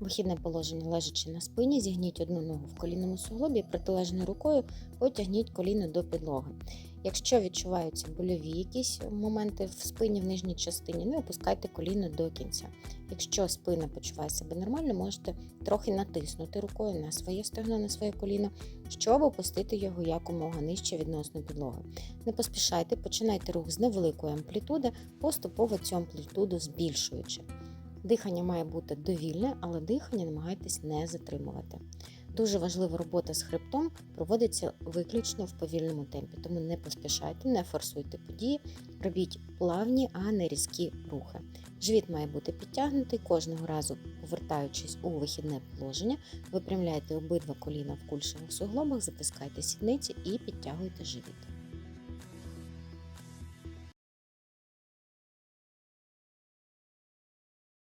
Вихідне положення лежачи на спині, зігніть одну ногу в колінному суглобі, протилежною рукою потягніть коліно до підлоги. Якщо відчуваються больові якісь моменти в спині в нижній частині, не опускайте коліно до кінця. Якщо спина почуває себе нормально, можете трохи натиснути рукою на своє стегно, на своє коліно, щоб опустити його якомога нижче відносно підлоги. Не поспішайте, починайте рух з невеликої амплітуди, поступово цю амплітуду збільшуючи. Дихання має бути довільне, але дихання намагайтесь не затримувати. Дуже важлива робота з хребтом проводиться виключно в повільному темпі, тому не поспішайте, не форсуйте події, робіть плавні, а не різкі рухи. Живіт має бути підтягнутий кожного разу, повертаючись у вихідне положення, випрямляйте обидва коліна в кульшових суглобах, затискайте сідниці і підтягуйте живіт.